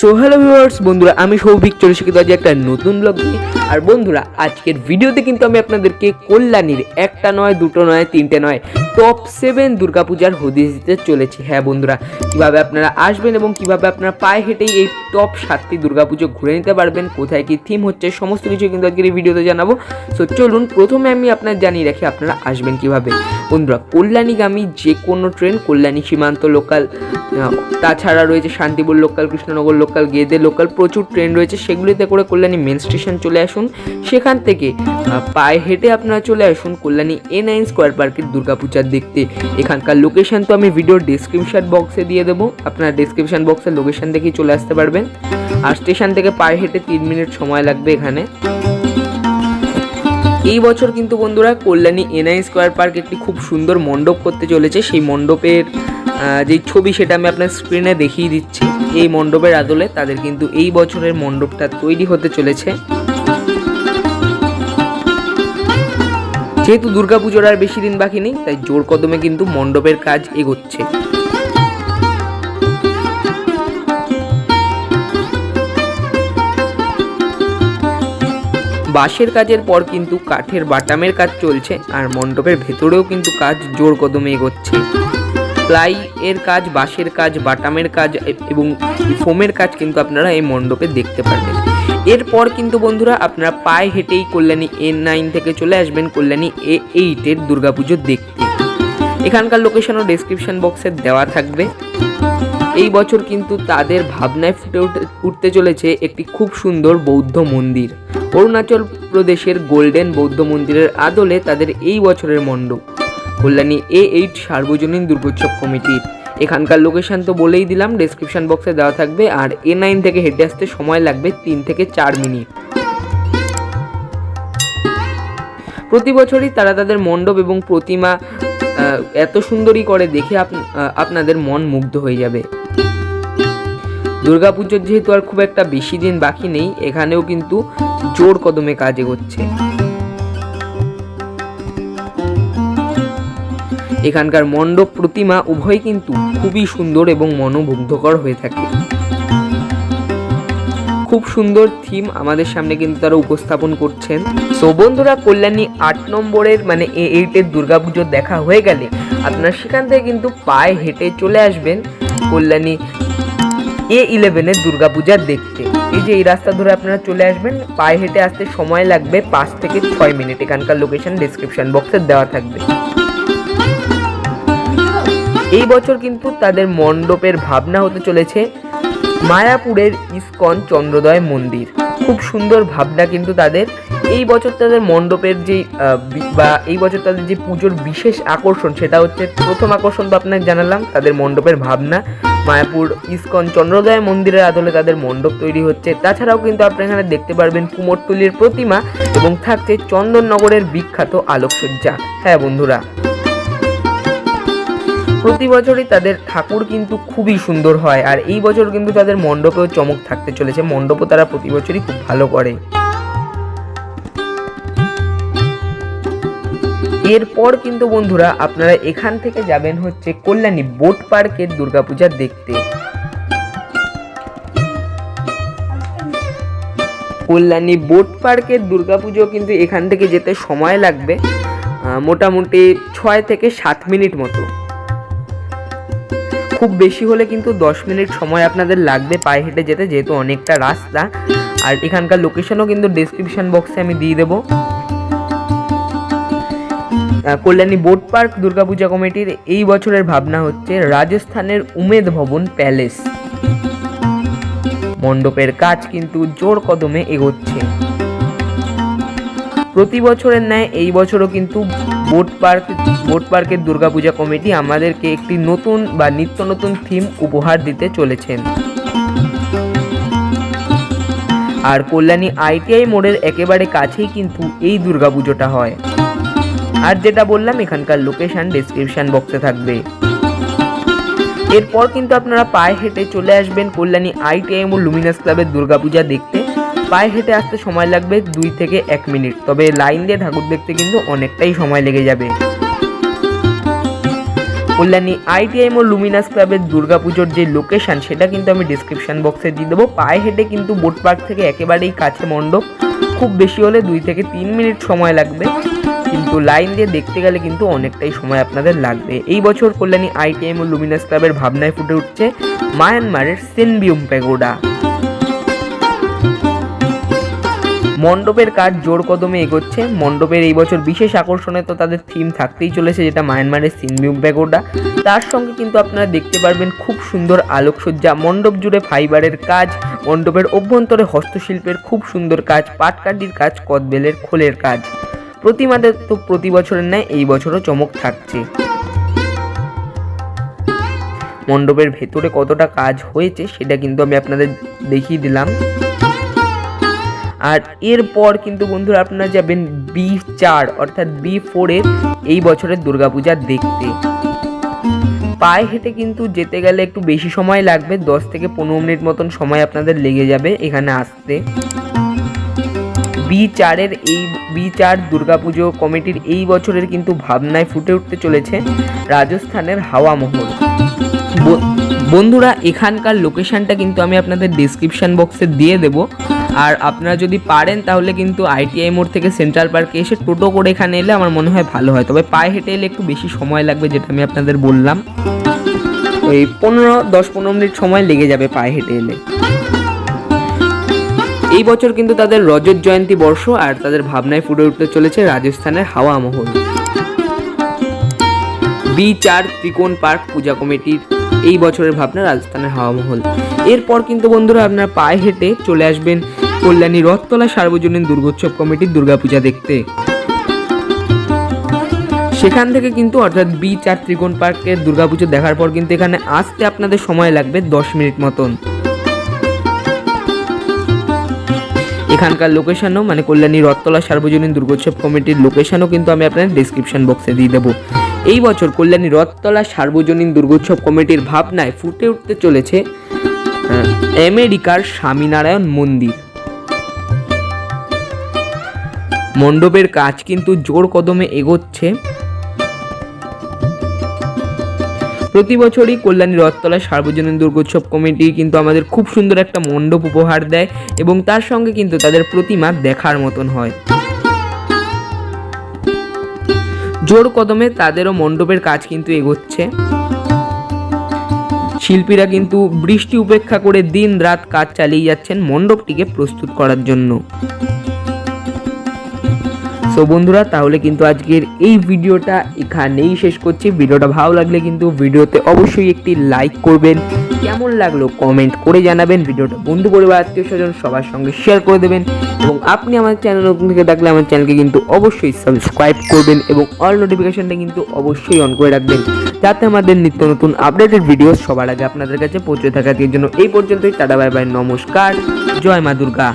So hello viewers বন্ধুরা, আমি সৌভিক, চলে এসেছি আজ একটা নতুন ব্লগ নিয়ে। আর বন্ধুরা, আজকের ভিডিওতে কিন্তু আমি আপনাদেরকে কল্যাণীর একটা নয়, দুটো নয়, তিনটে নয় টপ সেভেন দুর্গাপূজার হদিস দিতে চলেছি। হ্যাঁ বন্ধুরা, কীভাবে আপনারা আসবেন এবং কীভাবে আপনারা পায়ে হেঁটেই এই টপ সাতটি দুর্গাপুজো ঘুরে নিতে পারবেন, কোথায় কি থিম হচ্ছে, সমস্ত কিছু কিন্তু আজকের এই ভিডিওতে জানাব। সো চলুন, প্রথমে আমি আপনার জানিয়ে রাখি আপনারা আসবেন কীভাবে। বন্ধুরা, কল্যাণীগামী যে কোনো ট্রেন কল্যাণী সীমান্ত লোকাল তাছাড়া রয়েছে Shantipur local Krishnanagar local Gede local প্রচুর ট্রেন রয়েছে, সেগুলিতে করে কল্যাণী মেন স্টেশন চলে আসুন। সেখান থেকে পায়ে হেঁটে আপনারা চলে আসুন কল্যাণী এ নাইন স্কোয়ার পার্কের দুর্গাপূজার দেখতে এখানকার লোকেশন তো আমি ভিডিওর ডিসক্রিপশন বক্সে দিয়ে দেবো। আপনারা ডিসক্রিপশন বক্সের লোকেশন দেখেই চলে আসতে পারবেন। আর স্টেশন থেকে পায়ে হেঁটে তিন মিনিট সময় লাগবে এখানে। এই বছর কিন্তু বন্ধুরা কল্যাণী এনআই স্কোয়ার পার্ক একটি খুব সুন্দর মণ্ডপ করতে চলেছে। সেই মণ্ডপের যেই ছবি সেটা আমি আপনার স্ক্রিনে দেখিয়ে দিচ্ছি। এই মণ্ডপের আদলে তাদের কিন্তু এই বছরের মণ্ডপটা তৈরি হতে চলেছে। যেহেতু দুর্গাপুজোর আর বেশি দিন বাকি নেই, তাই জোর কদমে কিন্তু মণ্ডপের কাজ এগোচ্ছে। বাঁশের কাজের পর কিন্তু কাঠের বাটামের কাজ চলছে, আর মণ্ডপের ভেতরেও কিন্তু কাজ জোর কদমে এগোচ্ছে। প্লাই এর কাজ, বাঁশের কাজ, বাটামের কাজ এবং ফোমের কাজ কিন্তু আপনারা এই মণ্ডপে দেখতে পারবেন। এরপর কিন্তু বন্ধুরা আপনারা পায়ে হেঁটেই কল্যাণী এ নাইন থেকে চলে আসবেন, কল্যাণী এ এইটের দুর্গাপুজো দেখতে। এখানকার লোকেশনও ডেসক্রিপশন বক্সে দেওয়া থাকবে। এই বছর কিন্তু তাদের ভাবনায় ফুটে উঠে- উঠতে চলেছে একটি খুব সুন্দর বৌদ্ধ মন্দির। অরুণাচল প্রদেশের গোল্ডেন বৌদ্ধ মন্দিরের আদলে তাদের এই বছরের মণ্ডপ। কল্যাণী এ এইট সার্বজনীন দুর্গোৎসব কমিটির এখানকার লোকেশন তো বলেই দিলাম ডেসক্রিপশন বক্সে দেওয়া থাকবে আর এ নাইন থেকে হেঁটে আসতে সময় লাগবে তিন থেকে চার মিনিট। প্রতি বছরই তারা তাদের মণ্ডপ এবং প্রতিমা এত সুন্দরই করে দেখে আপ- আপনাদের মন মুগ্ধ হয়ে যাবে। দুর্গাপুজোর যেহেতু আর খুব একটা বেশি দিন বাকি নেই, এখানেও কিন্তু জোর কদমে কাজ এগোচ্ছে। এখানকার মণ্ডপ প্রতিমা উভয় কিন্তু খুবই সুন্দর এবং মনোমুগ্ধকর হয়ে থাকে। খুব সুন্দর থিম আমাদের সামনে কিন্তু তারা উপস্থাপন করছেন। সো বন্ধুরা, কল্যাণী আট নম্বরের মানে এ এইটের দুর্গাপুজো দেখা হয়ে গেলে আপনারা সেখান থেকে কিন্তু পায়ে হেঁটে চলে আসবেন কল্যাণী এ ইলেভেনের দুর্গাপূজা দেখতে। এই যে এই রাস্তা ধরে আপনারা চলে আসবেন, পায়ে হেঁটে আসতে সময় লাগবে পাঁচ থেকে ছয় মিনিট। এখানকার লোকেশন ডিসক্রিপশন বক্সে দেওয়া থাকবে। এই বছর কিন্তু তাদের মণ্ডপের ভাবনা হতে চলেছে মায়াপুরের ইস্কন চন্দ্রোদয় মন্দির। খুব সুন্দর ভাবনা কিন্তু তাদের। এই বছর তাদের মণ্ডপের যে বা এই বছর তাদের যে পুজোর বিশেষ আকর্ষণ সেটা হচ্ছে প্রথম আকর্ষণ তো আপনাকে জানালাম, তাদের মণ্ডপের ভাবনা। মায়াপুর ইস্কন চন্দ্রোদয় মন্দিরের আদলে তাদের মণ্ডপ তৈরি হচ্ছে। তাছাড়াও কিন্তু আপনি এখানে দেখতে পারবেন কুমোরটুলির প্রতিমা এবং থাকছে চন্দননগরের বিখ্যাত আলোকসজ্জা। হ্যাঁ বন্ধুরা প্রতি বছরই তাদের ঠাকুর কিন্তু খুবই সুন্দর হয়, আর এই বছর কিন্তু তাদের মণ্ডপেও চমক থাকতে চলেছে। মণ্ডপও তারা প্রতি বছরই খুব ভালো করে। এরপর কিন্তু বন্ধুরা আপনারা এখান থেকে যাবেন হচ্ছে কল্যাণী বোট পার্কের দুর্গাপূজা দেখতে। কল্যাণী বোট পার্কের দুর্গাপুজো কিন্তু এখান থেকে যেতে সময় লাগবে মোটামুটি ছয় থেকে সাত মিনিট মতো। খুব বেশি হলে কিন্তু দশ মিনিট সময় আপনাদের লাগবে পায়ে হেঁটে যেতে, যেহেতু অনেকটা রাস্তা। আর এখানকার লোকেশনও কিন্তু ডিসক্রিপশন বক্সে আমি দিয়ে দেবো। কল্যাণী বোট পার্ক দুর্গাপূজা কমিটির এই বছরের ভাবনা হচ্ছে রাজস্থানের উমেদ ভবন প্যালেস মণ্ডপের কাজ কিন্তু জোর কদমে এগোচ্ছে। প্রতি বছরের ন্যায় এই বছরও কিন্তু বোট পার্ক বোট পার্কের দুর্গাপূজা কমিটি আমাদেরকে একটি নতুন বা নিত্য নতুন থিম উপহার দিতে চলেছেন। আর কল্যাণী আইটিআই মোড়ের একেবারে কাছেই কিন্তু এই দুর্গাপুজোটা হয়। আর যেটা বললাম, এখানকার লোকেশন ডেসক্রিপশন বক্সে থাকবে। এরপর কিন্তু আপনারা পায়ে হেঁটে চলে আসবেন কল্যাণী আইটিআই ও লুমিনাস ক্লাবের দুর্গাপূজা দেখতে। পায়ে হেঁটে আসতে সময় লাগবে দুই থেকে এক মিনিট। তবে লাইন দিয়ে ঠাকুর দেখতে কিন্তু অনেকটাই সময় লেগে যাবে। কল্যাণী আইটিআইম ও লুমিনাস ক্লাবের দুর্গাপুজোর যে লোকেশন সেটা কিন্তু আমি ডিসক্রিপশন বক্সে দিয়ে দেবো। পায়ে হেঁটে কিন্তু বোট পার্ক থেকে একেবারেই কাছে মণ্ডপ। খুব বেশি হলে দুই থেকে তিন মিনিট সময় লাগবে। কিন্তু লাইন দিয়ে দেখতে গেলে কিন্তু অনেকটাই সময় আপনাদের লাগবে। এই বছর কল্যাণী আইটিএম ও লুমিনাস ক্লাবের ভাবনায় ফুটে উঠছে মায়ানমারের সেনবিউম প্যাগোডা। মণ্ডপের কাজ জোর কদমে এগোচ্ছে। মণ্ডপের এই বছর বিশেষ আকর্ষণে তো তাদের থিম থাকতেই চলেছে, যেটা মায়ানমারের সিনবিউম প্যাগোডা তার সঙ্গে কিন্তু আপনারা দেখতে পারবেন খুব সুন্দর আলোকসজ্জা, মণ্ডপ জুড়ে ফাইবারের কাজ, মণ্ডপের অভ্যন্তরে হস্তশিল্পের খুব সুন্দর কাজ, পাটকাঠির কাজ, কদবেলের খোলের কাজ। প্রতিমাদের তো প্রতি বছরের ন্যায় এই বছরও চমক থাকছে। মণ্ডপের ভেতরে কতটা কাজ হয়েছে সেটা কিন্তু আমি আপনাদের দেখিয়ে দিলাম। আর এরপর কিন্তু বন্ধুরা আপনারা যাবেন বি চার, অর্থাৎ বি ফোরের এই বছরের দুর্গাপূজা দেখতে। পায়ে হেঁটে কিন্তু যেতে গেলে একটু বেশি সময় লাগবে, দশ থেকে পনেরো মিনিট মতন সময় আপনাদের লেগে যাবে এখানে আসতে। বি চারের এই বি চার দুর্গাপুজো কমিটির এই বছরের কিন্তু ভাবনায় ফুটে উঠতে চলেছে রাজস্থানের হাওয়া মহল। বন্ধুরা এখানকার লোকেশনটা কিন্তু আমি আপনাদের ডিসক্রিপশন বক্সে দিয়ে দেব। আর আপনারা যদি পারেন তাহলে কিন্তু আইটিআই মোড় থেকে সেন্ট্রাল পার্কে এসে টোটো করে এখানে এলে আমার মনে হয় ভালো হয়। তবে পায়ে হেঁটে এলে একটু বেশি সময় লাগবে যেটা আমি আপনাদের বললাম। ওই পনেরো, দশ, পনেরো মিনিট সময় লেগে যাবে পায়ে হেঁটে এলে। এই বছর কিন্তু তাদের রজত জয়ন্তী বর্ষ আর তাদের ভাবনায় ফুটে উঠতে চলেছে রাজস্থানের হাওয়া মহল। বি চার ত্রিকোণ পার্ক পূজা কমিটির এই বছরের ভাবনা রাজস্থানের হাওয়া মহল। এরপর কিন্তু বন্ধুরা আপনারা পায়ে হেঁটে চলে আসবেন কল্যাণী রথতলা সার্বজনীন দুর্গোৎসব কমিটির দুর্গাপূজা দেখতে। সেখান থেকে কিন্তু অর্থাৎ বি চার ত্রিকোণ পার্কের দুর্গাপুজো দেখার পর কিন্তু এখানে আসতে আপনাদের সময় লাগবে দশ মিনিট মতন। এখানকার লোকেশনও মানে কল্যাণী রথতলা সার্বজনীন দুর্গোৎসব কমিটির লোকেশনও কিন্তু আমি আপনার ডিসক্রিপশন বক্সে দিয়ে দেবো। এই বছর কল্যাণী রথতলা সার্বজনীন দুর্গোৎসব কমিটির ভাবনায় ফুটে উঠতে চলেছে আমেরিকার স্বামীনারায়ণ মন্দির। মণ্ডপের কাজ কিন্তু জোর কদমে এগোচ্ছে। প্রতি বছরই কল্যাণী রথতলা সার্বজনীন দুর্গোৎসব কমিটি কিন্তু আমাদের খুব সুন্দর একটা মণ্ডপ উপহার দেয় এবং তার সঙ্গে কিন্তু তাদের প্রতিমা দেখার মতন হয়। জোর কদমে তাদেরও মণ্ডপের কাজ কিন্তু এগোচ্ছে। শিল্পীরা কিন্তু বৃষ্টি উপেক্ষা করে দিন রাত কাজ চালিয়ে যাচ্ছেন মণ্ডপটিকে প্রস্তুত করার জন্য। সো বন্ধুরা, তাহলে কিন্তু আজকের এই ভিডিওটা এখানেই শেষ করছি। ভিডিওটা ভালো লাগলে কিন্তু ভিডিওতে অবশ্যই একটি লাইক করবেন। কেমন লাগল কমেন্ট করে জানাবেন। ভিডিওটা বন্ধু পরিবার, আত্মীয় স্বজন সবার সঙ্গে শেয়ার করে দেবেন। এবং আপনি আমার চ্যানেল নতুন থেকে থাকলে আমার চ্যানেলকে কিন্তু অবশ্যই সাবস্ক্রাইব করবেন এবং অল নোটিফিকেশনটা কিন্তু অবশ্যই অন করে রাখবেন। যাতে আমাদের নিত্য নতুন আপডেটেড ভিডিও সবার আগে আপনাদের কাছে পৌঁছে থাকে। আজকের জন্য এই পর্যন্তই। টাটা বাই বাই নমস্কার। জয় মা দুর্গা।